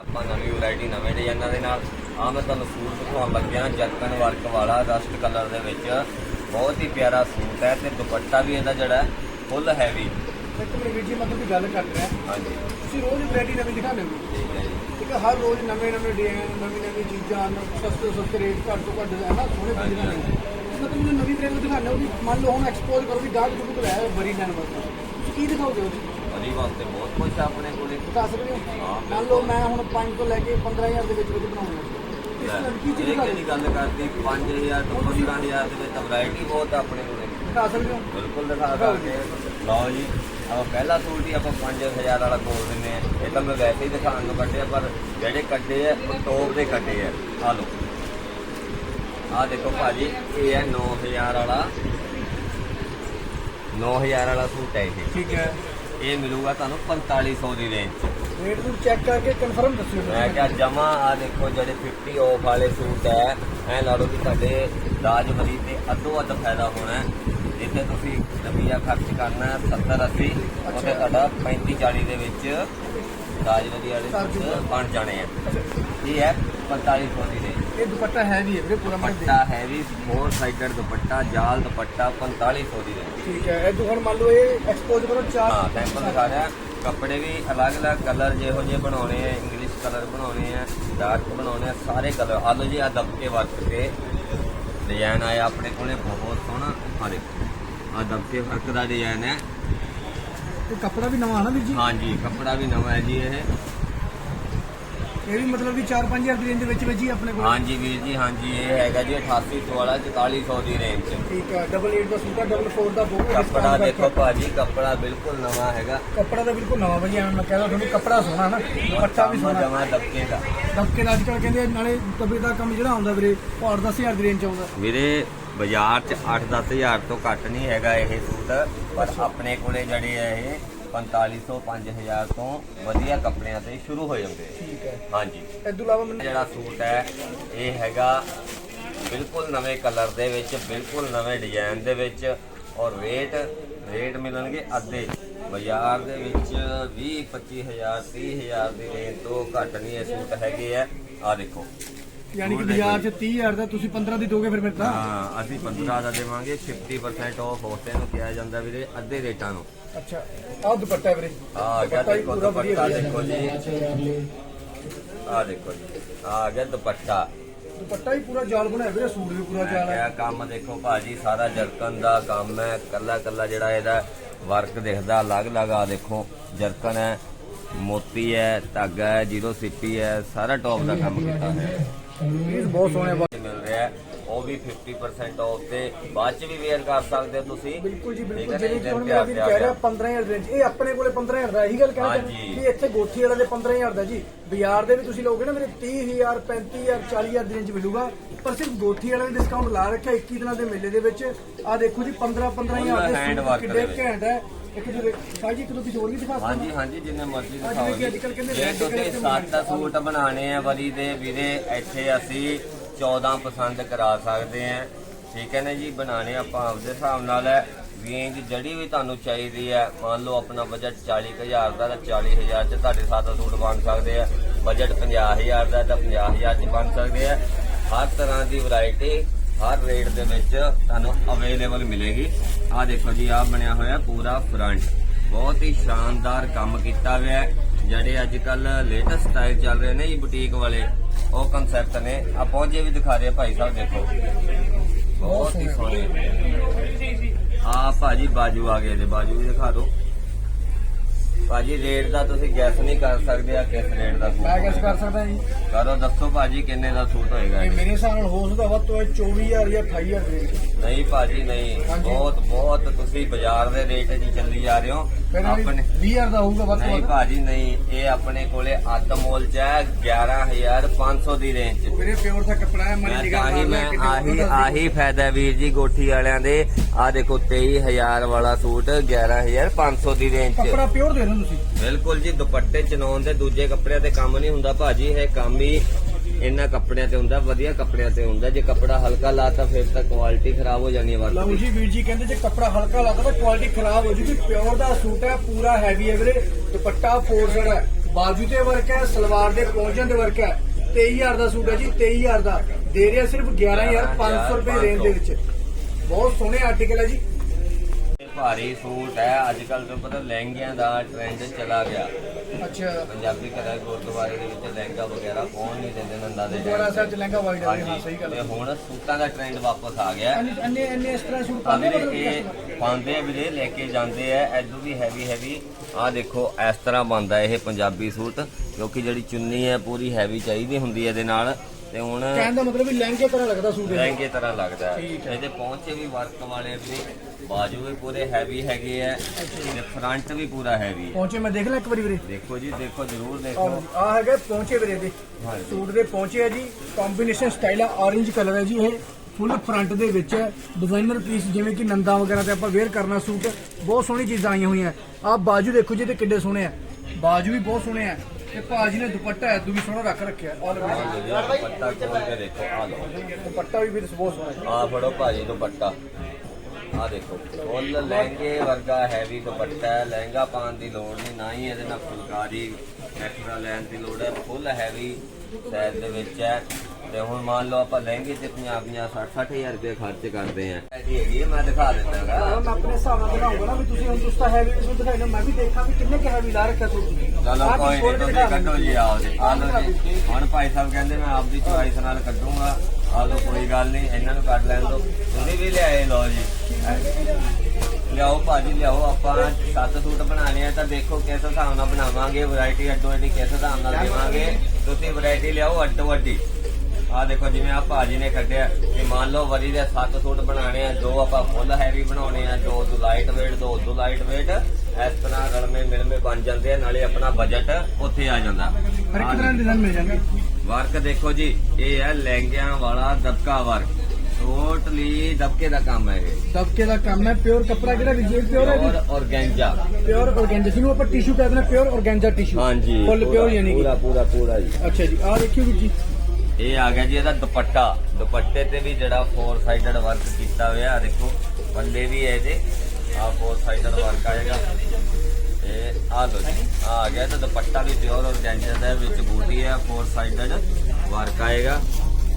ਆਪਾਂ ਨਵੀਂ ਵੈਰਾਈਟੀ ਨਵੇਂ ਡਿਜ਼ਾਈਨਾਂ ਦੇ ਨਾਲ ਆ ਮੈਂ ਤੁਹਾਨੂੰ ਸੂਟ ਦਿਖਾਉਣ ਲੱਗਿਆ ਜਰਕਨ ਵਰਕ ਵਾਲਾ ਰਸਟ ਕਲਰ ਦੇ ਵਿੱਚ। ਬਹੁਤ ਹੀ ਪਿਆਰਾ ਸੂਟ ਹੈ ਤੇ ਦੁਪੱਟਾ ਵੀ ਇਹਦਾ ਜਿਹੜਾ ਫੁੱਲ ਹੈਵੀ ਇੱਕ ਮਿੰਟ ਵੀਰ ਜੀ ਮੈਂ ਤੁਹਾਡੀ ਗੱਲ ਕਰ ਰਿਹਾ। ਹਾਂਜੀ। ਤੁਸੀਂ ਰੋਜ਼ ਵੈਰਾਈਟੀ ਨਵੀਂ ਦਿਖਾਉਂਦੇ ਹੋ ਠੀਕ ਹੈ ਜੀ। ਠੀਕ ਹੈ ਹਰ ਰੋਜ਼ ਨਵੇਂ ਨਵੇਂ ਡਿਜ਼ਾਈਨ ਨਵੀਂ ਨਵੀਂ ਚੀਜ਼ਾਂ ਸਸਤੇ ਸਸਤੇ ਰੇਟ ਘੱਟ ਤੋਂ ਘੱਟ ਹੈ ਨਾ ਸੋਹਣੇ ਹਾਂਜੀ, ਦਿਖਾਉਂਦੇ ਹੋ ਮੈਂ ਤੁਹਾਨੂੰ ਨਵੀਂ ਵੈਰਾਈਟੀ ਦਿਖਾਉਂਦਾ ਉਹ ਵੀ ਮੰਨ ਲਓ ਹੁਣ ਐਕਸਪੋਜ਼ ਕਰੋ ਵੀ ਗਾਹਕ ਕੋਲ ਆਇਆ ਬਰੀ ਲੈਣ ਵਾਸਤੇ। ਤੁਸੀਂ ਕੀ ਦਿਖਾਓਗੇ ਉਹ 'ਚ? ਉਹਦੀ ਵਾਸਤੇ ਬਹੁਤ ਕੁਝ ਆ ਆਪਣੇ ਕੋਲੇ। ਦਿਖਾ ਸਕਦੇ ਹੋ। ਮੰਨ ਲਓ ਮੈਂ ਹੁਣ 5 ਤੋਂ ਲੈ ਕੇ 15000 ਦੇ ਵਿੱਚ ਵਿੱਚ ਬਣਾਉਣਾ ਇਸ ਲੈ, ਤਰ੍ਹਾਂ ਦੀ ਕੀ ਚੀਜ਼ ਇਹ ਦਿਖਾ ਕਿਹੜੀ ਗੱਲ ਕਰਦੀ 5000 ਤੋਂ 15000 ਦੇ ਵਿੱਚ ਵੈਰਾਈਟੀ ਬਹੁਤ ਆ ਆਪਣੇ ਕੋਲੇ। ਦਿਖਾ ਸਕਦੇ ਹੋ? ਬਿਲਕੁਲ ਦਿਖਾ ਸਕਦੇ ਲਓ ਜੀ। ਆਪਾਂ ਪਹਿਲਾ ਸੂਟ ਹੀ ਆਪਾਂ 5000 ਵਾਲਾ ਦਿੰਦੇ ਆ। ਇਹ ਤਾਂ ਮੈਂ ਵੈਸੇ ਹੀ ਦਿਖਾਉਣ ਨੂੰ ਕੱਢਿਆ ਪਰ ਜਿਹੜੇ ਕੱਢੇ ਆ ਟੋਪ ਦੇ ਕੱਢੇ ਆ। ਆ ਲਓ। ਆ ਦੇਖੋ ਭਾਜੀ ਇਹ ਹੈ 9000 ਵਾਲਾ। 9000 ਵਾਲਾ ਸੂਟ ਹੈ ਇਹ। ਠੀਕ ਹੈ। ਇਹ ਮਿਲੂਗਾ ਤੁਹਾਨੂੰ 4500 ਦੀ ਰੇਂਜ 'ਚ। ਰੇਟ ਨੂੰ ਚੈੱਕ ਕਰਕੇ ਕਨਫਰਮ ਦੱਸਿਓ ਮੈਂ ਕਿਹਾ ਜਮਾ ਆ ਦੇਖੋ ਜਿਹੜੇ 50 ਆਫ ਵਾਲੇ ਸੂਟ ਹੈ ਐ ਲਾ ਲਓ ਕਿ ਤੁਹਾਡੇ ਰਾਜਮਰੀ ਤੇ ਅੱਧੋ ਅੱਧ ਫਾਇਦਾ ਹੋਣਾ ਹੈ। ਜਿੱਥੇ ਤੁਸੀਂ ਰੁਪਈਆ ਖਰਚ ਕਰਨਾ ਹੈ 70 80 ਉੱਥੇ ਤੁਹਾਡਾ 35 40 ਦੇ ਵਿੱਚ ਰਾਜਮਰੀ ਵਾਲੇ ਸੂਟ ਬਣ ਜਾਣੇ ਆ। ਇਹ ਹੈ 4500 ਦੀ। ਰੇਂਜ ਇਹ ਦੁਪੱਟਾ ਹੈ ਵੀ ਹੈ ਵੀਰੇ ਪੂਰਾ ਮੈਂ ਦੁਪੱਟਾ ਹੈਵੀ ਫੋਰ ਸਾਈਡਡ ਦੁਪੱਟਾ ਜਾਲ ਦੁਪੱਟਾ 4500 ਦੀ। ਰੇਂਜ ਠੀਕ ਹੈ ਇਹ ਤੋਂ ਹੁਣ ਮੰਨ ਲਓ ਇਹ ਐਕਸਪੋਜ਼ ਕਰੋ ਚਾਰ ਹਾਂ ਸੈਂਪਲ ਦਿਖਾ ਰਿਹਾ। ਕੱਪੜੇ ਵੀ ਅਲੱਗ-ਅਲੱਗ ਕਲਰ ਜਿਹੋ ਜਿਹੇ ਬਣਾਉਣੇ ਆ ਇੰਗਲਿਸ਼ ਕਲਰ ਬਣਾਉਣੇ ਆ ਡਾਰਕ ਬਣਾਉਣੇ ਆ ਸਾਰੇ ਕਲਰ ਆ ਲਓ ਜੀ ਆ ਦਬਕੇ ਵਰਕ ਤੇ। ਡਿਜ਼ਾਈਨ ਆਇਆ ਆਪਣੇ ਕੋਲੇ ਬਹੁਤ ਸੋਹਣਾ। ਆ ਦੇਖੋ ਆ ਦਬਕੇ ਵਰਕ ਦਾ ਡਿਜ਼ਾਈਨ ਹੈ। ਇਹ ਕੱਪੜਾ ਵੀ ਨਵਾਂ ਨਾ ਵੀਰ ਜੀ? ਹਾਂਜੀ ਕੱਪੜਾ ਵੀ ਨਵਾਂ ਹੈ ਜੀ ਇਹ। ਇਹ ਵੀ ਮਤਲਬ ਵੀ 4-5000 ਦੀ ਰੇਂਜ ਦੇ ਵਿੱਚ ਵਿੱਚ ਹੀ ਆਪਣੇ ਕੋਲ। ਹਾਂਜੀ ਵੀਰ ਜੀ ਹਾਂਜੀ ਇਹ ਹੈਗਾ ਜੀ 8800 ਵਾਲਾ 4400 ਦੀ ਰੇਂਜ 'ਚ ਠੀਕ ਹੈ ਡਬਲ 8 ਦਾ ਸੂਟ ਡਬਲ 4 ਦਾ ਬਹੁਤ ਕੱਪੜਾ ਦੇਖੋ ਭਾਜੀ ਕੱਪੜਾ ਬਿਲਕੁਲ ਨਵਾਂ ਹੈਗਾ। ਕੱਪੜਾ ਤਾਂ ਬਿਲਕੁਲ ਨਵਾਂ ਭਾਜੀ ਐਵੇਂ ਮੈਂ ਕਹਿੰਦਾ ਤੁਹਾਨੂੰ ਕੱਪੜਾ ਸੋਹਣਾ ਨਾ ਦੁਪੱਟਾ ਵੀ ਸੋਹਣਾ। ਜਮਾ ਦਬਕੇ ਦਾ। ਦਬਕੇ ਦਾ ਅੱਜ ਕੱਲ੍ਹ ਕਹਿੰਦੇ ਨਾਲੇ ਕਬੇ ਦਾ ਕੰਮ ਜਿਹੜਾ ਆਉਂਦਾ ਵੀਰੇ ਉਹ 8-10000 ਦੀ ਰੇਂਜ ਚ ਆਉਂਦਾ। ਵੀਰੇ ਬਾਜ਼ਾਰ 'ਚ 8-10000 ਤੋਂ ਘੱਟ ਨਹੀਂ ਹੈਗਾ ਇਹ ਸੂਟ ਪਰ ਆਪਣੇ ਕੋਲੇ ਜਿਹੜੇ ਆ ਇਹ 4500 5000 ਤੋਂ ਵਧੀਆ ਕੱਪੜਿਆਂ ਤੇ ਸ਼ੁਰੂ ਹੋ ਜਾਂਦੇ ਆ। ਠੀਕ ਹੈ। ਹਾਂਜੀ। ਇਸ ਤੋਂ ਇਲਾਵਾ ਮੈਨੂੰ ਜਿਹੜਾ ਸੂਟ ਹੈ ਇਹ ਹੈਗਾ ਬਿਲਕੁਲ ਨਵੇਂ ਕਲਰ ਦੇ ਵਿੱਚ ਬਿਲਕੁਲ ਨਵੇਂ ਡਿਜ਼ਾਈਨ ਦੇ ਵਿੱਚ ਔਰ ਰੇਟ ਰੇਟ ਮਿਲਣਗੇ ਅੱਧੇ। ਬਾਜ਼ਾਰ ਦੇ ਵਿੱਚ 20 25000 30000 ਦੀ ਰੇਂਜ ਤੋਂ ਘੱਟ ਨਹੀਂ ਇਹ ਸੂਟ ਹੈਗੇ ਆ। ਆ ਦੇਖੋ। ਯਾਨੀ ਕਿ ਬਾਜ਼ਾਰ। ਚ 30000 ਦਾ ਤੁਸੀਂ 15 ਦੀ ਦੋਗੇ ਫਿਰ ਮੇਰੇ ਤਾਂ? ਹਾਂ ਅਸੀਂ 15 ਦਾ ਦੇਵਾਂਗੇ 50% ਆਫ ਹੋਤੇ ਨੂੰ ਕਿਹਾ ਜਾਂਦਾ ਵੀਰੇ ਅੱਧੇ ਰੇਟਾਂ ਨੂੰ। ਅੱਛਾ ਆਹ ਦੁਪੱਟਾ ਹੈ ਵੀਰੇ। ਆ ਗਿਆ ਦੁਪੱਟਾ ਦੇਖੋ ਪੂਰਾ ਵਧੀਆ ਦੇਖੋ ਜੀ। ਆ ਦੇਖੋ ਜੀ। ਆ ਗਿਆ ਦੁਪੱਟਾ। ਦੁਪੱਟਾ ਵੀ ਪੂਰਾ ਜਾਲ ਬਣਾਇਆ ਵੀਰੇ ਸੂਟ ਵੀ ਪੂਰਾ ਜਾਲ ਹੈ ਕੰਮ ਦੇਖੋ ਭਾਜੀ ਸਾਰਾ ਜਰਕਨ ਦਾ ਕੰਮ ਹੈ ਕੱਲਾ ਕੱਲਾ ਜਿਹੜਾ ਇਹਦਾ ਵਰਕ ਦਿਖਦਾ ਅਲੱਗ-ਅਲੱਗ ਆ ਦੇਖੋ ਜਰਕਨ ਹੈ ਮੋਤੀ ਹੈ ਧਾਗਾ ਹੈ ਜੀਰੋ ਸਿੱਪੀ ਹੈ ਸਾਰਾ ਟੌਪ ਦਾ ਕੰਮ ਕੀਤਾ ਹੈ ਪੀਸ ਬਹੁਤ ਸੋਹਣੇ ਮਿਲ ਰਿਹਾ ਹੈ, ਉਹ ਵੀ 50% ਆਫ ਤੇ ਬਾਅਦ ਚ ਵੀ ਵੇਅਰ ਕਰ ਸਕਦੇ ਹੋ ਤੁਸੀਂ। ਬਿਲਕੁਲ ਜੀ ਠੀਕ ਬਿਲਕੁਲ ਹੈ ਨਾ, ਜਿਵੇਂ ਕਿ ਹੁਣ ਪਿਆਰ ਕਹਿ ਰਿਹਾ ਪਿਆਰ। 15000 ਰੇਂਜ ਇਹ ਆਪਣੇ ਕੋਲੇ 15000 ਦਾ ਇਹੀ ਗੱਲ ਕਹਿਣਾ ਹਾਂਜੀ। ਚਾਹੁੰਦਾ ਵੀ ਇੱਥੇ ਗੋਠੀ ਵਾਲਾ ਦੇ 15000 ਦਾ ਜੀ। ਬਾਜ਼ਾਰ ਦੇ ਵੀ ਤੁਸੀਂ ਲਓਗੇ ਨਾ ਮੇਰੇ 30000 35000 40000 ਦੀ ਰੇਂਜ ਮਿਲੂਗਾ। ਪਰ ਸਿਰਫ ਗੋਠੀ ਵਾਲੇ ਨੇ ਡਿਸਕਾਊਂਟ ਲਾ ਰੱਖਿਆ 21 ਦਿਨਾਂ ਦੇ ਮੇਲੇ ਦੇ ਵਿੱਚ। ਆ ਦੇਖੋ ਜੀ 15 15000 ਦੇ hand ਸੂਟ ਕਿੱਡੇ ਦੇ ਵਿੱਚ। ਘੈਂਟ ਹੈ। ਇੱਕ ਜੀ ਸਾਜੀ ਇੱਕ ਦੋ ਪੀਸ ਹੋਰ ਵੀ ਦਿਖਾ ਸਕਦੇ ਹਾਂਜੀ ਹਾਂਜੀ ਜਿੰਨੇ ਮਰਜ਼ੀ ਦਿਖਾਓ ਅੱਜਕੱਲ੍ਹ ਕਹਿੰਦੇ ਜੇ red ਤੁਸੀਂ colour ਤੇ ਸੱਤ ਸੂਟ ਬਣਾਣੇ ਆ ਵਰੀ ਦੇ ਵੀਰੇ ਇੱਥੇ ਅਸੀਂ 14 ਪਸੰਦ ਕਰਾ ਸਕਦੇ ਆ। ਠੀਕ ਹੈ ਨਾ ਜੀ ਬਣਾਣੇ ਆਪਾਂ ਆਪਦੇ ਹਿਸਾਬ ਨਾਲ ਹੈ। ਰੇਂਜ ਜਿਹੜੀ ਵੀ ਤੁਹਾਨੂੰ ਚਾਹੀਦੀ ਹੈ ਮੰਨ ਲਓ ਆਪਣਾ ਬਜਟ 40000 ਦਾ ਤਾਂ 40000 ਚ ਤੁਹਾਡੇ ਸੱਤ ਸੂਟ ਬਣ ਸਕਦੇ ਆ। ਬਜਟ 50000 ਦਾ ਤਾਂ 50000 ਚ ਬਣ ਸਕਦੇ ਆ। ਹਰ ਤਰ੍ਹਾਂ ਦੀ ਵੈਰਾਈਟੀ ਹਰ ਰੇਟ ਦੇ ਵਿੱਚ ਤੁਹਾਨੂੰ ਅਵੇਲੇਬਲ ਮਿਲੇਗੀ। ਆਹ ਦੇਖੋ ਜੀ ਆਹ ਬਣਿਆ ਹੋਇਆ ਪੂਰਾ ਫਰੰਟ ਬਹੁਤ ਹੀ ਸ਼ਾਨਦਾਰ ਕੰਮ ਕੀਤਾ ਹੋਇਆ ਹੈ। ਜਿਹੜੇ ਅੱਜ ਕੱਲ ਲੇਟੈਸਟ ਸਟਾਈਲ ਚੱਲ ਰਹੇ ਨੇ ਜੀ ਬੁਟੀਕ ਵਾਲੇ ਉਹ ਕਨਸੈਪਟ ਨੇ। ਆ ਪਹੁੰਚੇ ਵੀ ਦਿਖਾ ਰਹੇ ਭਾਈ ਸਾਹਿਬ ਦੇਖੋ। ਬਹੁਤ ਹੀ ਸੋਹਣੇ। ਆ ਭਾਜੀ ਬਾਜੂ ਆ ਗਏ ਦੇ ਬਾਜੂ ਵੀ ਦਿਖਾ ਦਿਓ। ਭਾਜੀ ਰੇਟ ਦਾ ਤੁਸੀਂ ਗੈਸ ਨਹੀਂ ਕਰ ਸਕਦੇ ਆ ਕਿਸ ਰੇਟ ਦਾ ਮੈਂ ਸੂਟ ਕਰ ਸਕਦਾ ਜੀ। ਕਰੋ ਦੱਸੋ ਭਾਜੀ ਕਿੰਨੇ ਦਾ ਸੂਟ ਹੋਏਗਾ ਇਹ? ਮੇਰੇ ਹਿਸਾਬ ਨਾਲ ਹੋ ਸਕਦਾ ਵੱਧ ਤੋਂ ਵੱਧ 24000 ਜਾਂ 28000 ਦੀ ਰੇਂਜ ਨਹੀਂ ਭਾਜੀ ਨਹੀਂ। ਹਾਂਜੀ। ਬਹੁਤ ਬਹੁਤ ਤੁਸੀਂ ਬਾਜ਼ਾਰ ਦੇ ਰੇਟ ਹੀ ਚੱਲੀ ਜਾ ਰਹੇ ਹੋ। ਫਿਰ ਆਪਣੇ 20000 ਦਾ ਹੋਊਗਾ ਵੱਧ ਤੋਂ ਨਹੀਂ ਵੱਧ। ਭਾਜੀ ਨਹੀਂ। ਇਹ ਆਪਣੇ ਕੋਲੇ ਅੱਧ ਮੋਲ ਚ ਹੈ 11500 ਦੀ ਰੇਂਜ ਵੀਰੇ ਪਿਓਰ ਦਾ ਕੱਪੜਾ ਹੈ ਮਰੀ ਨਿਗਾਹ ਤਾਂ ਹੀ ਮਾਰ ਲੈ ਮੈਂ ਆਹੀ ਦਾ ਆਹੀ ਫਾਇਦਾ ਵੀਰ ਜੀ ਗੋਠੀ ਵਾਲਿਆਂ ਦੇ। ਆ ਦੇਖੋ 23000 ਵਾਲਾ ਸੂਟ 11500 ਦੀ ਰੇਂਜ ਚ। ਕੱਪੜਾ ਪਿਓਰ ਦੇ ਰਹੇ ਹੋ ਤੁਸੀਂ। ਬਿਲਕੁਲ ਜੀ ਦੁਪੱਟੇ ਚਨਾਉਣ ਦੇ ਦੂਜੇ ਕੱਪੜਿਆਂ ਤੇ ਕੰਮ ਨਹੀਂ ਹੁੰਦਾ ਭਾਜੀ ਇਹ ਕੰਮ ਹੀ ਇਹਨਾਂ ਕੱਪੜਿਆਂ ਤੇ ਹੁੰਦਾ ਵਧੀਆ ਕੱਪੜਿਆਂ ਤੇ ਹੁੰਦਾ। ਜੇ ਕੱਪੜਾ ਹਲਕਾ ਲਾਤਾ ਫਿਰ ਤਾਂ ਕੁਆਲਿਟੀ ਖਰਾਬ ਹੋ ਜਾਣੀ ਹੈ ਵਰਤ ਲਓ ਦੀ। ਜੀ ਵੀਰ ਜੀ ਕਹਿੰਦੇ ਜੇ ਕੱਪੜਾ ਹਲਕਾ ਲੱਗਦਾ ਤਾਂ ਕੁਆਲਿਟੀ ਖਰਾਬ ਹੋ ਜੂਗੀ। ਪਿਓਰ ਦਾ ਸੂਟ ਹੈ ਪੂਰਾ ਹੈਵੀ ਹੈ ਵੀਰੇ। ਦੁਪੱਟਾ ਫੋਰਸਡ ਹੈ। ਬਾਜੂ ਤੇ ਵਰਕ ਹੈ ਸਲਵਾਰ ਦੇ ਪਹੁੰਚਣ ਦੇ ਵਰਕ ਹੈ। 23000 ਦਾ ਸੂਟ ਹੈ ਜੀ 23000 ਦਾ। ਦੇ ਰਿਹਾ ਸਿਰਫ 11500 ਰੁਪਏ ਰੇਂਜ ਦੇ ਵਿੱਚ। ਬਹੁਤ ਸੋਹਣੇ ਆਰਟੀਕਲ ਹੈ ਜੀ। ਭਾਰੀ ਸੂਟ ਹੈ। ਅੱਜ ਕੱਲ ਤੋਂ ਪਤਾ ਲਹਿੰਗਿਆਂ ਦਾ ਟ੍ਰੈਂਡ ਚਲਾ ਗਿਆ। ਅੱਛਾ। ਪੰਜਾਬੀ ਘਰਾਂ ਗੁਰਦੁਆਰੇ ਦੇ ਵਿੱਚ ਲਹਿੰਗਾ ਵਗੈਰਾ ਪਾਉਣ ਨਹੀਂ ਦਿੰਦੇ ਨੰਦਾ ਦੇ ਦੁਆਰਾ ਸਾਹਿਬ ਚ ਲਹਿੰਗਾ ਵਾਈਟ ਹੈ ਹਾਂ ਹਾਂਜੀ। ਸਹੀ ਗੱਲ ਤੇ ਹੈ ਹੁਣ ਸੂਟਾਂ ਦਾ ਟ੍ਰੈਂਡ ਵਾਪਸ ਆ ਗਿਆ। ਅੰਨੇ ਅੰਨੇ ਇਸ ਤਰ੍ਹਾਂ ਸੂਟ ਆ ਪਾਉਂਦੇ ਵੀਰੇ ਮਤਲਬ ਇਹ ਪਾਉਂਦੇ ਆ ਵੀਰੇ ਲੈ ਕੇ ਜਾਂਦੇ ਆ। ਐਦੋਂ ਵੀ ਹੈਵੀ ਹੈਵੀ ਆ ਦੇਖੋ ਇਸ ਤਰ੍ਹਾਂ ਬਣਦਾ ਇਹ ਪੰਜਾਬੀ ਸੂਟ। ਕਿਉਂਕਿ ਜਿਹੜੀ ਚੁੰਨੀ ਹੈ ਪੂਰੀ ਹੈਵੀ ਚਾਹੀਦੀ ਹੁੰਦੀ ਹੈ ਇਹਦੇ ਨਾਲ। ਤੇ ਹੁਣ ਕਹਿਣ ਦਾ ਮਤਲਬ ਵੀ ਲਹਿੰਗੇ ਤਰ੍ਹਾਂ ਲੱਗਦਾ ਸੂਟ ਇਹ ਲਹਿੰਗੇ ਤਰ੍ਹਾਂ ਲੱਗਦਾ। ਹੈ ਠੀਕ ਹੈ। ਇਹਦੇ ਪਹੁੰਚੇ ਵੀ ਵਰਕ ਵਾਲੇ ਆ ਵੀਰੇ ਬਾਜੂ ਵੀ ਪੂਰੇ ਹੈਵੀ ਹੈਗੇ ਆ। ਤੇ ਫਰੰਟ ਵੀ ਪੂਰਾ ਹੈਵੀ ਹੈ ਪਹੁੰਚੇ ਮੈਂ ਦੇਖ ਲਾਂ ਇੱਕ ਵਾਰੀ ਵੀਰੇ। ਦੇਖੋ ਜੀ ਦੇਖੋ ਜਰੂਰ ਦੇਖੋ। ਆ ਹੈਗਾ ਪਹੁੰਚੇ ਵੀਰੇ ਦੇ। ਹਾਂਜੀ। ਸੂਟ ਦੇ ਪਹੁੰਚੇ ਹੈ ਜੀ। ਕੰਬੀਨੇਸ਼ਨ ਸਟਾਈਲ ਆ orange ਕਲਰ ਹੈ ਜੀ ਇਹ। ਫੁੱਲ ਫਰੰਟ ਦੇ ਵਿੱਚ ਹੈ ਡਿਜ਼ਾਈਨਰ ਪੀਸ ਜਿਵੇਂ ਕਿ ਨੰਦਾ ਵਗੈਰਾ ਤੇ ਆਪਾਂ ਵੇਅਰ ਕਰਨਾ ਸੂਟ। ਬਹੁਤ ਸੋਹਣੀ ਚੀਜ਼ਾਂ ਆਈਆਂ ਹੋਈਆਂ। ਆ ਬਾਜੂ ਦੇਖੋ ਜੀ ਤੇ ਕਿੱਡੇ ਸੋਹਣੇ ਆ। ਬਾਜੂ ਵੀ ਬਹੁਤ ਸੋਹਣੇ ਆ। ਤੇ ਭਾਜੀ ਨੇ ਦੁਪੱਟਾ ਐਦੂ ਵੀ ਸੋਹਣਾ ਰੱਖ ਰੱਖਿਆ ਆਲ ਦੁਪੱਟਾ ਖੋਲ ਕੇ ਦੇਖੋ ਆ ਲਓ। ਦੁਪੱਟਾ ਵੀ ਵੀਰੇ ਬਹੁਤ ਸੋਹਣਾ ਹੈ। ਆ ਫੜੋ ਭਾਜੀ ਦੁਪੱਟਾ। ਆ ਦੇਖੋ ਫੁੱਲ ਲਹਿੰਗੇ ਵਰਗਾ ਹੈਵੀ ਦੁਪੱਟਾ ਹੈ ਲਹਿੰਗਾ ਪਾਉਣ ਦੀ ਲੋੜ ਨਹੀਂ ਨਾ ਹੀ ਇਹਦੇ ਨਾਲ ਫੁਲਕਾਰੀ ਐਕਸਟਰਾ ਲੈਣ ਦੀ ਲੋੜ ਹੈ ਫੁੱਲ ਹੈਵੀ ਸਾਈਜ਼ ਦੇ ਵਿੱਚ ਹੈ। ਤੇ ਹੁਣ ਮੰਨ ਲਓ ਆਪਾਂ ਲਹਿੰਗੇ ਤੇ 50 50 60 60000 ਰੁਪਏ ਖਰਚ ਕਰਦੇ ਆਂ ਐਡੀ ਹੈਗੀ ਹੈ, ਮੈਂ ਦਿਖਾ ਦਿੰਦਾਗਾ। ਮੈਂ ਆਪਣੇ ਹਿਸਾਬ ਨਾਲ ਬਣਾਉਂਗਾ ਨਾ ਵੀ ਤੁਸੀਂ ਹੁਣ ਤੁਸੀਂ ਤਾਂ ਹੈਵੀ ਸੂਟ ਦਿਖਾਈ ਨਾ ਮੈਂ ਵੀ ਦੇਖਾਂ ਵੀ ਕਿੰਨੇ ਕਿ ਹੈਵੀ ਲਾ ਰੱਖਿਆ ਸੂਟ ਤੁਸੀਂ। ਚਲੋ ਆਹ ਕੋਈ ਖੋਲ ਨਹੀਂ ਕੇ ਤੁਸੀਂ ਦਿਖਾ ਕੱਢੋ ਜੀ ਆਓ ਜੀ ਆ ਲਓ ਦਿਓ। ਜੀ ਹੁਣ ਭਾਈ ਸਾਹਿਬ ਕਹਿੰਦੇ ਮੈਂ ਆਪਦੀ ਚੁਆਇਸ ਨਾਲ ਕੱਢੂੰਗਾ। ਆ ਲਓ ਕੋਈ ਗੱਲ ਨਹੀਂ, ਇਹਨਾਂ ਨੂੰ ਕੱਢ ਲੈਣ ਦਿਓ। ਤੁਸੀਂ ਵੀ ਲਿਆਏ, ਲਓ ਜੀ। ਲਿਆਓ ਭਾਜੀ, ਲਿਆਓ। ਆਪਾਂ ਸੱਤ ਸੂਟ ਬਣਾਣੇ ਆ, ਤਾਂ ਦੇਖੋ ਕਿਸ ਹਿਸਾਬ ਨਾਲ ਬਣਾਵਾਂਗੇ। ਵੈਰਾਈਟੀ ਅੱਡੋ ਅੱਡੀ ਕਿਸ ਹਿਸਾਬ ਨਾਲ ਦੇਵਾਂਗੇ। ਤੁਸੀਂ ਵੈਰਾਈਟੀ ਲਿਆਓ ਅੱਡੋ ਅੱਡੀ ਆ ਦੇਖੋ ਜਿਵੇਂ ਆ ਭਾਜੀ ਨੇ ਕੱਢਿਆ ਕਿ ਮੰਨ ਲਓ ਵਰੀ ਦੇ ਸੱਤ ਸੂਟ ਬਣਾਣੇ ਆ ਦੋ ਆਪਾਂ ਫੁੱਲ ਹੈਵੀ ਬਣਾਉਣੇ ਆ ਦੋ ਤੋਂ ਲਾਈਟ weight ਦੋ ਤੋਂ ਲਾਈਟ weight ਇਸ ਤਰ੍ਹਾਂ ਰਲਮੇ ਮਿਲਮੇ ਬਣ ਜਾਂਦੇ ਆ ਨਾਲੇ ਆਪਣਾ ਬਜਟ ਉੱਥੇ ਆ ਜਾਂਦਾ। ਹਰ ਇੱਕ ਤਰ੍ਹਾਂ ਦੇ ਡਿਜ਼ਾਈਨ ਮਿਲ ਜਾਣਗੇ ਵਰਕ ਦੇਖੋ ਜੀ ਇਹ ਹੈ ਲਹਿੰਗਿਆਂ ਵਾਲਾ ਦਬਕਾ ਵਰਕ ਟੋਟਲੀ ਦਬਕੇ ਦਾ ਕੰਮ ਹੈ ਇਹ। ਦਬਕੇ ਦਾ ਕੰਮ ਹੈ ਪਿਓਰ ਕੱਪੜਾ ਜਿਹੜਾ ਵੀ ਪਿਓਰ ਹੈ ਔਰ ਔਰਗੈਂਜਾ ਪਿਓਰ ਔਰਗੈਂਜਾ ਜਿਹਨੂੰ ਆਪਾਂ ਟਿਸ਼ੂ ਕਹਿੰਦੇ ਨੇ ਪਿਓਰ ਔਰਗੈਂਜਾ ਟਿਸ਼ੂ ਹਾਂਜੀ ਫੁੱਲ ਪਿਓਰ ਯਾਨੀ ਕਿ। ਪੂਰਾ ਪੂਰਾ ਪੂਰਾ ਜੀ। ਅੱਛਾ ਜੀ ਆਹ ਦੇਖਿਓ ਜੀ। ਇਹ ਆ ਗਿਆ ਜੀ ਇਹਦਾ ਦੁਪੱਟਾ। ਦੁਪੱਟੇ ਤੇ ਵੀ ਜਿਹੜਾ ਫੋਰ ਸਾਈਡਡ ਵਰਕ ਕੀਤਾ ਹੋਇਆ ਦੇਖੋ, ਬੰਦੇ ਵੀ ਹੈ ਇਹਦੇ। ਆ ਫੋਰ ਸਾਈਡਡ ਵਰਕ ਆਏਗਾ ਇਹ ਆ ਲੋ ਜੀ, ਆਹ ਆ ਗਿਆ ਤੇ ਦੁਪੱਟਾ ਵੀ ਪਿਓਰ ਔਰਗੈਂਜਾ ਦਾ, ਵਿੱਚ ਬੂਟੀ ਹੈ ਫੋਰ ਸਾਈਡਡ ਵਰਕ ਆਏਗਾ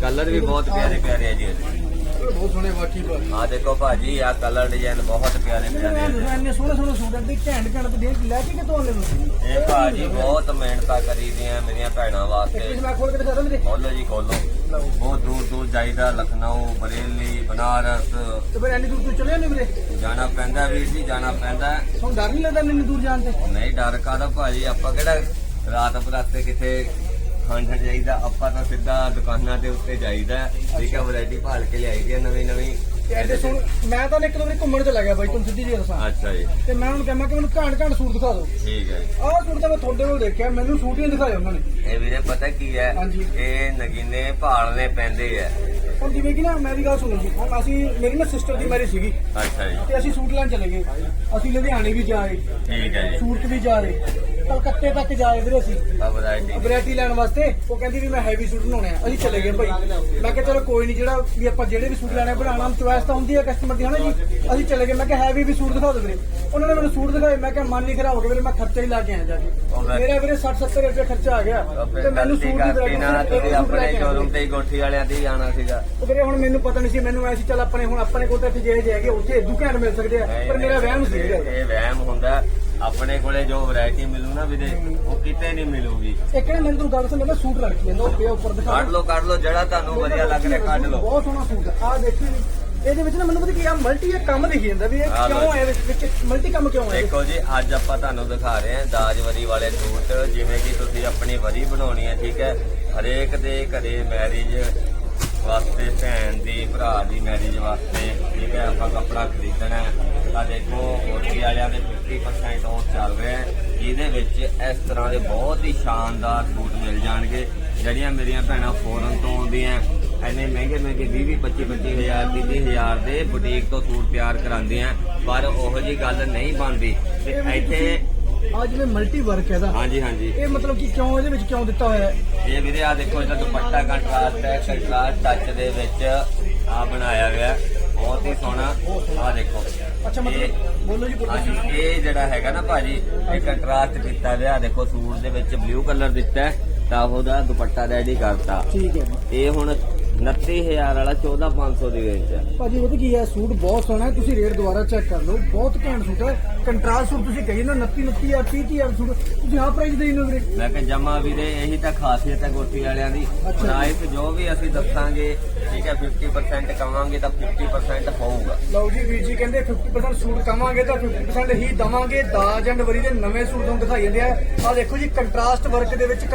ਕਲਰ ਵੀ ਬਹੁਤ ਪਿਆਰੇ ਪਿਆਰੇ ਆ ਜੀ ਇਹਦੇ। ਬਹੁਤ ਸੋਹਣੇ ਬਾਕੀ ਪਰ ਆ ਦੇਖੋ ਭਾਜੀ ਆ ਕਲਰ ਡਿਜ਼ਾਈਨ ਬਹੁਤ ਪਿਆਰੇ ਦੱਸਾਂ ਇੰਨੇ ਸੋਹਣੇ ਸੋਹਣੇ ਸੂਟ ਆ ਤੇ ਘੈਂਟ ਘੈਂਟ ਤੇ ਦੇਖ ਲੈ ਕੇ ਕਿਤੋਂ ਆਉਂਦੇ ਤੁਸੀਂ? ਇਹ ਭਾਜੀ ਬਹੁਤ ਮਿਹਨਤਾਂ ਕਰੀਦੀਆਂ ਮੇਰੀਆਂ ਭੈਣਾਂ ਵਾਸਤੇ। ਮੈਂ ਖੋਲ ਕੇ ਦਿਖਾ ਦਾਂ ਮੇਰੇ ਖੋਲੋ ਜੀ ਖੋਲੋ ਬਹੁਤ ਦੂਰ ਦੂਰ ਜਾਈਦਾ ਲਖਨਊ ਬਰੇਲੀ ਬਨਾਰਸ। ਤੇ ਫਿਰ ਇੰਨੀ ਦੂਰ ਤੂੰ ਚਲੇ ਜਾਂਦੇ ਵੀਰੇ? ਜਾਣਾ ਪੈਂਦਾ ਵੀਰ ਜੀ ਜਾਣਾ ਪੈਂਦਾ। ਤੁਹਾਨੂੰ ਡਰ ਨਹੀਂ ਲੱਗਦਾ ਇੰਨੀ ਦੂਰ ਜਾਣ ਤੇ? ਨਹੀਂ ਡਰ ਕਾਦਾ ਭਾਜੀ? ਆਪਾਂ ਕਿਹੜਾ ਰਾਤ ਬਰਾਤੇ ਕਿਥੇ ਖਾਣ ਜਾਈਦਾ ਆਪਾਂ ਤਾਂ ਸਿੱਧਾ ਦੁਕਾਨਾਂ ਦੇ ਉੱਤੇ ਜਾਈਦਾ। ਠੀਕ ਹੈ ਵੈਰਾਈਟੀ ਭਾਲ ਕੇ ਲਿਆਈਦੀ ਹੈ ਨਵੀਂ ਨਵੀਂ ਤੇ ਸੋਹਣੇ ਮੈਂ ਤਾਂ ਇੱਕ ਦੋ ਵਾਰੀ ਘੁੰਮਣ ਚਲਾ ਗਿਆ ਬਾਈ ਤੁਹਾਨੂੰ ਸਿੱਧੀ ਜੀ ਦੱਸਾਂ। ਅੱਛਾ ਜੀ। ਤੇ ਮੈਂ ਉਹਨੂੰ ਕਿਹਾ ਮੈਂ ਕਿ ਮੈਨੂੰ ਘਾਣ ਘਾਣ ਸੂਟ ਦਿਖਾ ਦਿਓ। ਠੀਕ ਹੈ। ਜੀ। ਆਹ ਸੂਟ ਤਾਂ ਮੈਂ ਤੁਹਾਡੇ ਕੋਲ ਦੇਖਿਆ ਮੈਨੂੰ ਸੂਟ ਹੀ ਦਿਖਾਏ ਉਹਨਾਂ ਨੇ। ਇਹ ਵੀਰੇ ਪਤਾ ਕੀ ਹੈ। ਇਹ ਨਗੀਨੇ ਭਾਲਨੇ ਪੈਂਦੇ ਆ। ਹੁਣ ਜਿਵੇਂ ਕਿ ਨਾ ਮੇਰੀ ਗੱਲ ਸੁਣੋ ਜੀ ਹੁਣ ਅਸੀਂ ਮੇਰੀ ਨਾ ਸਿਸਟਰ ਦੀ ਮੈਰਿਜ ਸੀਗੀ। ਅੱਛਾ ਜੀ। ਤੇ ਅਸੀਂ ਸੂਟ ਲੈਣ ਚਲੇ ਗਏ। ਅਸੀਂ ਲੁਧਿਆਣੇ ਵੀ ਜਾਏ ਠੀਕ ਹੈ ਜੀ। ਸੂਰਤ ਵੀ ਜਾਏ ਕਲਕੱਤੇ ਤੱਕ ਜਾਏ ਵੀਰੇ ਅਸੀਂ। ਆ ਵੈਰਾਈਟੀ ਵੈਰਾਈਟੀ ਲੈਣ ਵਾਸਤੇ ਉਹ ਕਹਿੰਦੀ ਵੀ ਮੈਂ ਹੈਵੀ ਸੂਟ ਬਣਾਉਣੇ ਆ। ਅਸੀਂ ਚਲੇ ਗਏ ਭਾਈ। ਮੈਂ ਕਿਹਾ ਚਲੋ ਕੋਈ ਨਹੀਂ ਜਿਹੜਾ ਵੀ ਆਪਾਂ ਜਿਹੜੇ ਵੀ ਸੂਟ ਲੈਣੇ ਬਣਾਉਣਾ ਚੁਆਇਸ ਤਾਂ ਹੁੰਦੀ ਹੈ ਕਸਟਮਰ ਦੀ ਹਨਾ ਜੀ? ਅਸੀਂ ਚਲੇ ਗਏ ਮੈਂ ਕਿਹਾ ਹੈਵੀ ਵੀ ਸੂਟ ਦਿਖਾ ਦਿਓ ਵੀਰੇ। ਉਹਨਾਂ ਨੇ ਮੈਨੂੰ ਸੂਟ ਦਿਖਾਏ ਮੈਂ ਕਿਹਾ ਮਨ ਨਹੀਂ ਖਰਾਬ ਹੋ ਗਿਆ ਵੀਰੇ ਮੈਂ ਖਰਚਾ ਹੀ ਲਾ ਕੇ ਆਇਆ ਜਾ ਕੇ। ਮੇਰਾ ਵੀਰੇ 60 70 ਰੁਪਏ ਖਰਚਾ ਆ ਗਿਆ। ਤੇ ਮੈਨੂੰ ਸੂਟ ਦੀ ਕਰਤੀ ਨਾ ਤੁਸੀਂ ਲੈ ਆਪਣੇ ਸ਼ੋਰੂਮ ਤੇ ਹੀ ਗੋਠੀ ਵਾਲਿਆਂ ਤੇ ਆਣਾ ਸੀਗਾ। ਉਹ ਵੀਰੇ ਹੁਣ ਮੈਨੂੰ ਪਤਾ ਨਹੀਂ ਸੀ ਮੈਨੂੰ ਐਸੀ ਚੱਲ ਆਪਣੇ ਹੁਣ ਆਪਣੇ ਕੋਲ ਤਾਂ ਇੱਥੇ ਜਿਹੜੇ ਹੈਗੇ ਉੱਥੇ ਇਦੂ ਘੈਂਟ ਮਿਲ ਸਕਦੇ ਆ ਪਰ ਮੇਰਾ ਵਹਿਮ ਸੀ ਇਹ ਵਹਿਮ ਹੁੰਦਾ ਆਪਣੇ ਕੋਲੇ ਜੋ ਵੈਰਾਈਟੀ ਮਿਲੂ ਨਾ ਵੀਰੇ ਉਹ ਕਿਤੇ ਨਹੀਂ ਮਿਲੂਗੀ। ਇੱਕ ਨੇ ਮੈਨੂੰ ਤੂੰ ਗੱਲ ਸੁਣ ਮੈਂ ਸੂਟ ਉਹ ਪਿਆ ਉੱਪਰ ਦਿਖਾ। ਕੱਢ ਲਓ ਕੱਢ ਲਓ ਜਿਹੜਾ ਤੁਹਾਨੂੰ ਵਧੀਆ ਲੱਗ ਰਿਹਾ ਕੱਢ ਲਓ। ਬਹੁਤ ਸੋਹਣਾ ਸੂਟ ਆ। ਦੇਖੀ। ਇਹਦੇ ਵਿੱਚ ਨਾ ਮੈਨੂੰ ਪਤਾ ਕੀ ਆ ਮਲਟੀ ਇਹ ਕੰਮ ਦਿਖੀ ਜਾਂਦਾ ਵੀ ਇਹ ਕਿਉਂ ਹੈ ਵਿੱਚ ਵਿੱਚ ਮਲਟੀ ਕੰਮ ਕਿਉਂ ਹੈ ਦੇਖੋ ਜੀ ਅੱਜ ਆਪਾਂ ਤੁਹਾਨੂੰ ਦਿਖਾ ਰਹੇ ਹਾਂ ਦਾਜਵਰੀ ਵਾਲੇ ਸੂਟ ਜਿਵੇਂ ਕਿ ਤੁਸੀਂ ਆਪਣੀ ਵਰੀ ਬਣਾਉਣੀ ਹੈ ਠੀਕ ਹੈ? ਹਰੇਕ ਦੇ ਘਰੇ ਮੈਰਿਜ ਵਾਸਤੇ ਭੈਣ ਦੀ ਭਰਾ ਦੀ ਮੈਰਿਜ ਵਾਸਤੇ ਠੀਕ ਹੈ? ਆਪਾਂ ਕੱਪੜਾ ਖਰੀਦਣਾ ਹੈ। ਤਾਂ ਦੇਖੋ ਹੋਟਲੀ ਵਾਲਿਆਂ ਦੇ 50% ਆਫ ਚੱਲ ਰਿਹਾ ਹੈ। ਜਿਹਦੇ ਵਿੱਚ ਇਸ ਤਰ੍ਹਾਂ ਦੇ ਬਹੁਤ ਹੀ ਸ਼ਾਨਦਾਰ ਸੂਟ ਮਿਲ ਜਾਣਗੇ। ਜਿਹੜੀਆਂ ਮੇਰੀਆਂ ਭੈਣਾਂ ਫੋਰਨ ਤੋਂ ਆਉਂਦੀਆਂ ਐਨੇ ਮਹਿੰਗੇ ਮਹਿੰਗੇ 20 20 25 25 ਹਜ਼ਾਰ 30 ਹਜ਼ਾਰ ਦੇ ਬੁਟੀਕ ਤੋਂ ਸੂਟ ਤਿਆਰ ਕਰਾਉਂਦੇ ਆ ਪਰ ਉਹੋ ਜੀ ਗੱਲ ਨਹੀਂ ਬਣਦੀ। ਤੇ ਇੱਥੇ ਆ ਜਿਵੇਂ ਮਲਟੀ ਵਰਕ ਹੈ ਦਾ ਹਾਂਜੀ ਹਾਂਜੀ। ਇਹ ਮਤਲਬ ਕਿ ਕਿਉਂ ਇਹਦੇ ਵਿੱਚ ਕਿਉਂ ਦਿੱਤਾ ਹੋਇਆ ਹੈ? ਇਹ ਵੀਰੇ ਆ ਦੇਖੋ ਇਹਦਾ ਦੁਪੱਟਾ ਕੰਟਰਾਸਟ ਹੈ ਕੰਟਰਾਸਟ ਟੱਚ ਦੇ ਵਿੱਚ ਆ ਬਣਾਇਆ ਹੋਇਆ ਹੈ। ਬਹੁਤ ਹੀ ਸੋਹਣਾ। ਆ ਦੇਖੋ। ਅੱਛਾ ਮਤਲਬ ਬੋਲੋ ਜੀ ਬੋਲੋ ਇਹ ਜਿਹੜਾ ਹੈਗਾ ਨਾ ਭਾਜੀ ਇਹ ਕੰਟਰਾਸਟ ਕੀਤਾ ਹੋਇਆ ਦੇਖੋ ਸੂਟ ਦੇ ਵਿੱਚ ਬਲੂ ਕਲਰ ਦਿੱਤਾ ਹੈ, ਤਾਂ ਉਹਦਾ ਦੁਪੱਟਾ ਰੈਡੀ ਕਰਤਾ। ਠੀਕ ਹੈ ਇਹ ਹੁਣ 29000 ਵਾਲਾ 14500 ਦੀ ਰੇਂਜ ਹੈ ਭਾਜੀ ਉਹ ਕੀ ਹੈ? ਸੂਟ ਬਹੁਤ ਸੋਹਣਾ ਹੈ। ਤੁਸੀਂ ਰੇਟ ਦੁਬਾਰਾ ਚੈੱਕ ਕਰ ਲਓ। ਬਹੁਤ ਘੈਂਟ ਸੂਟ ਹੈ। ਕੰਟਰਾਸਟ ਸੂਟ ਤੁਸੀਂ ਕਹੀ ਨਾ 29 29 ਜਾਂ 30 30 ਸੂਟ। ਤੁਸੀਂ ਆਹ ਪ੍ਰਾਈਸ ਦੇ ਦਿੰਦੇ ਵੀਰੇ। ਮੈਂ ਕਿ ਜਮਾ ਵੀਰੇ ਇਹੀ ਤਾਂ ਖਾਸੀਅਤ ਹੈ ਗੋਟੀ ਵਾਲਿਆਂ ਦੀ। ਪ੍ਰਾਈਸ ਜੋ। ਵੀ ਅਸੀਂ ਦੱਸਾਂਗੇ ਠੀਕ ਹੈ 50% ਕਵਾਂਗੇ ਤਾਂ 50% ਹੋਊਗਾ। ਲਓ ਜੀ ਵੀਰ ਜੀ ਕਹਿੰਦੇ 50% ਸੂਟ ਕਵਾਂਗੇ ਤਾਂ 50% ਹੀ ਦਵਾਂਗੇ। ਦਾਜ ਐਂਡ ਵਰੀ ਦੇ ਨਵੇਂ ਸੂਟ ਤੁਹਾਨੂੰ ਦਿਖਾਈ ਜਾਂਦੇ ਆ। ਆ ਦੇਖੋ ਜੀ ਕੰਟਰਾਸਟ ਵਰਕ ਦੇ ਵਿੱਚ